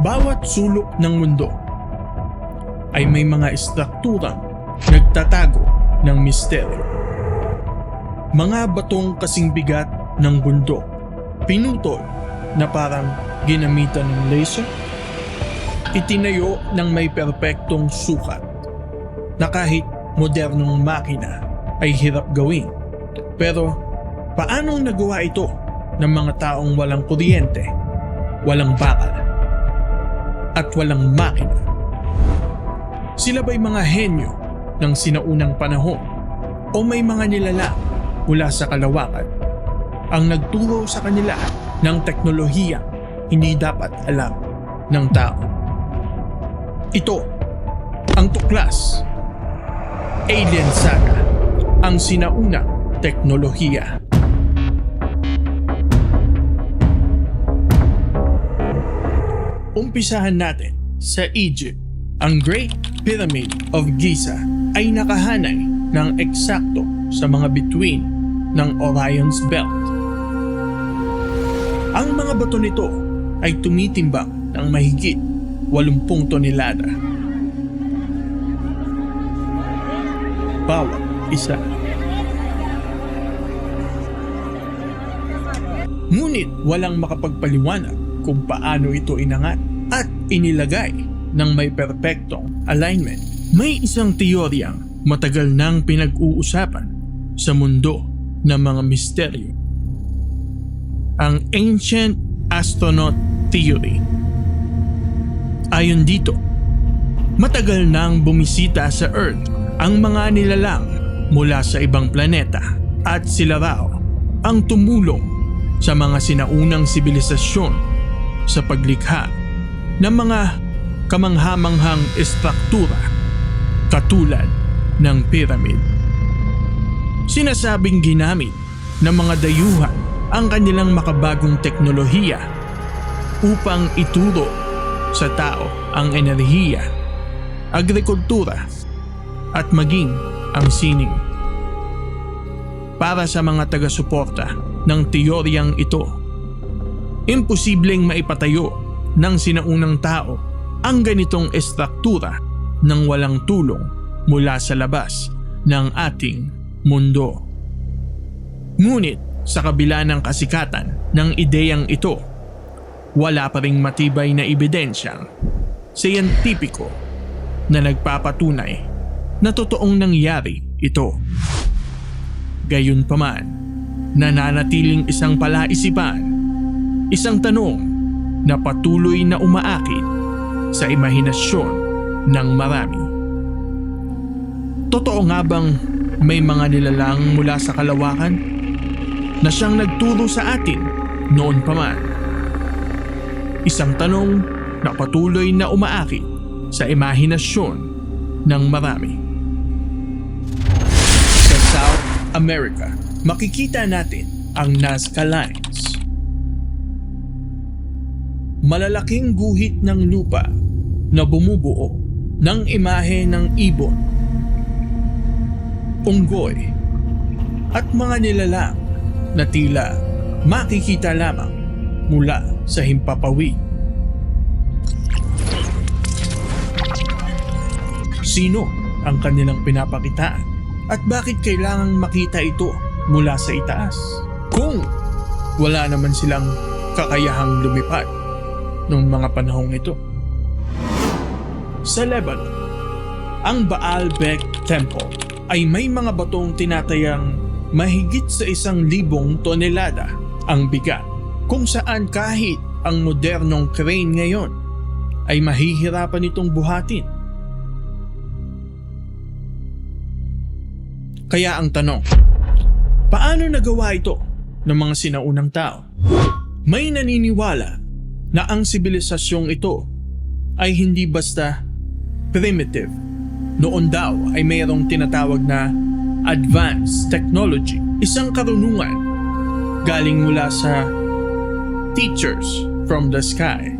Bawat sulok ng mundo ay may mga estrukturang nagtatago ng misteryo. Mga batong kasing bigat ng bundok, pinutol na parang ginamitan ng laser, itinayo ng may perpektong sukat na kahit modernong makina ay hirap gawin. Pero paanong nagawa ito ng mga taong walang kuryente, walang bakal, at walang makina? Sila ba'y mga henyo ng sinaunang panahon o may mga nilalang mula sa kalawakan ang nagturo sa kanila ng teknolohiya hindi dapat alam ng tao. Ito ang tuklas. Alien Saga, ang sinaunang teknolohiya. Umpisahan natin sa Egypt. Ang Great Pyramid of Giza ay nakahanay ng eksakto sa mga bituin ng Orion's Belt. Ang mga bato nito ay tumitimbang ng mahigit 80 tonelada. Bawat isa. Ngunit walang makapagpaliwanag kung paano ito inangat at inilagay ng may perpektong alignment. May isang teoryang matagal nang pinag-uusapan sa mundo ng mga misteryo. Ang Ancient Astronaut Theory. Ayon dito, matagal nang bumisita sa Earth ang mga nilalang mula sa ibang planeta at sila raw ang tumulong sa mga sinaunang sibilisasyon sa paglikha ng mga kamanghamanghang estruktura katulad ng pyramid. Sinasabing ginamit ng mga dayuhan ang kanilang makabagong teknolohiya upang ituro sa tao ang enerhiya, agrikultura at maging ang sining. Para sa mga taga-suporta ng teoryang ito, imposibleng maipatayo ng sinaunang tao ang ganitong estruktura ng walang tulong mula sa labas ng ating mundo. Ngunit sa kabila ng kasikatan ng ideyang ito, wala pa ring matibay na ebidensyang siyentipiko na nagpapatunay na totoong nangyari ito. Gayunpaman, nananatiling isang palaisipan, isang tanong na patuloy na umaakit sa imahinasyon ng marami. Totoo nga bang may mga nilalang mula sa kalawakan na siyang nagturo sa atin noon pa man? Isang tanong na patuloy na umaakit sa imahinasyon ng marami. Sa South America, makikita natin ang Nazca Lines. Malalaking guhit ng lupa na bumubuo ng imahe ng ibon, unggoy, at mga nilalang na tila makikita lamang mula sa himpapawid. Sino ang kanilang pinapakitaan at bakit kailangang makita ito mula sa itaas? Kung wala naman silang kakayahang lumipad noong mga panahong ito. Sa Lebanon, ang Baal Bek Temple ay may mga batong tinatayang mahigit sa isang libong tonelada ang bigat kung saan kahit ang modernong crane ngayon ay mahihirapan itong buhatin. Kaya ang tanong, paano nagawa ito ng mga sinaunang tao? May naniniwala na ang sibilisasyong ito ay hindi basta primitive. Noon daw ay mayroong tinatawag na advanced technology, isang karunungan galing mula sa teachers from the sky.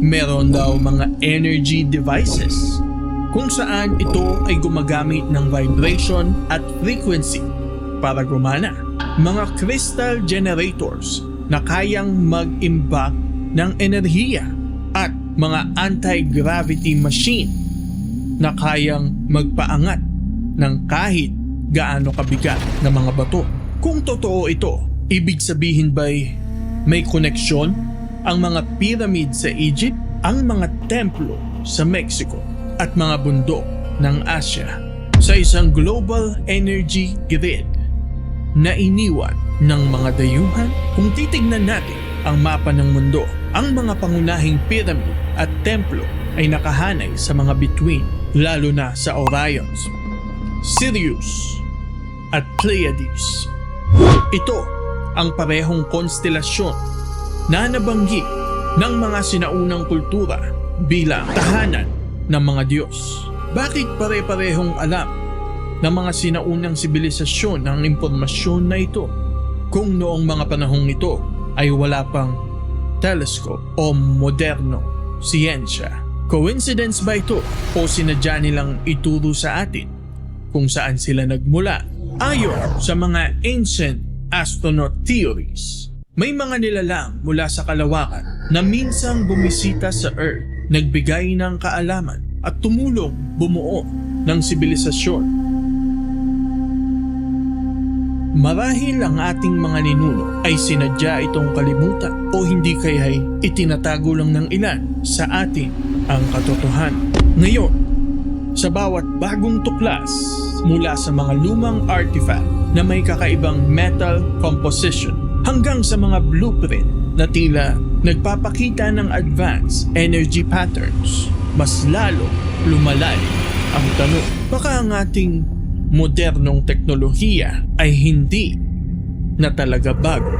Meron daw mga energy devices kung saan ito ay gumagamit ng vibration at frequency para gumana. Mga crystal generators na kayang mag-imbak ng enerhiya at mga anti-gravity machine na kayang magpaangat ng kahit gaano kabigat na mga bato. Kung totoo ito, ibig sabihin ba'y may koneksyon ang mga pyramid sa Egypt, ang mga templo sa Mexico at mga bundok ng Asia sa isang global energy grid na iniwan ng mga dayuhan? Kung titignan natin ang mapa ng mundo, ang mga pangunahing pyramid at templo ay nakahanay sa mga bituin, lalo na sa Orions, Sirius, at Pleiades. Ito ang parehong konstelasyon na nabanggit ng mga sinaunang kultura bilang tahanan ng mga Diyos. Bakit pare-parehong alam ng mga sinaunang sibilisasyon ang impormasyon na ito kung noong mga panahong ito ay wala pang telescope o moderno siyensya? Coincidence ba ito o sinadya nilang ituro sa atin kung saan sila nagmula? Ayon sa mga ancient astronaut theories, may mga nilalang mula sa kalawakan na minsang bumisita sa Earth, nagbigay ng kaalaman at tumulong bumuo ng sibilisasyon. Marahil ang ating mga ninuno ay sinadya itong kalimutan o hindi kaya'y itinatago lang ng ilan sa atin ang katotohanan. Ngayon, sa bawat bagong tuklas mula sa mga lumang artifact na may kakaibang metal composition hanggang sa mga blueprint na tila nagpapakita ng advanced energy patterns, mas lalo lumalalim ang tanong. Baka ang ating modernong teknolohiya ay hindi na talaga bago,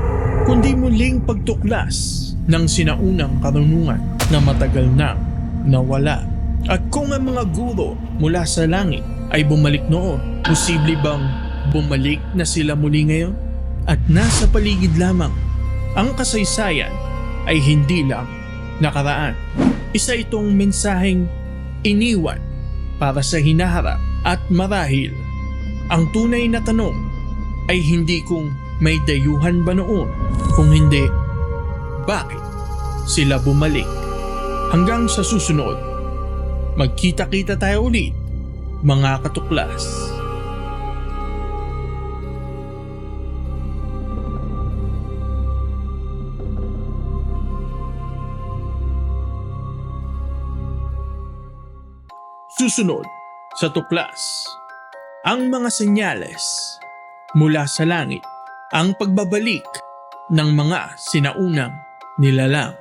kundi muling pagtuklas ng sinaunang karunungan na matagal nang nawala. At kung ang mga guro mula sa langit ay bumalik noon, posible bang bumalik na sila muli ngayon? At nasa paligid lamang, ang kasaysayan ay hindi lang nakaraan. Isa itong mensaheng iniwan para sa hinaharap at marahil ang tunay na tanong ay hindi kung may dayuhan ba noon, kung hindi, bakit sila bumalik? Hanggang sa susunod, magkita-kita tayo ulit, mga katuklas. Susunod sa tuklas, ang mga senyales mula sa langit, ang pagbabalik ng mga sinaunang nilalang.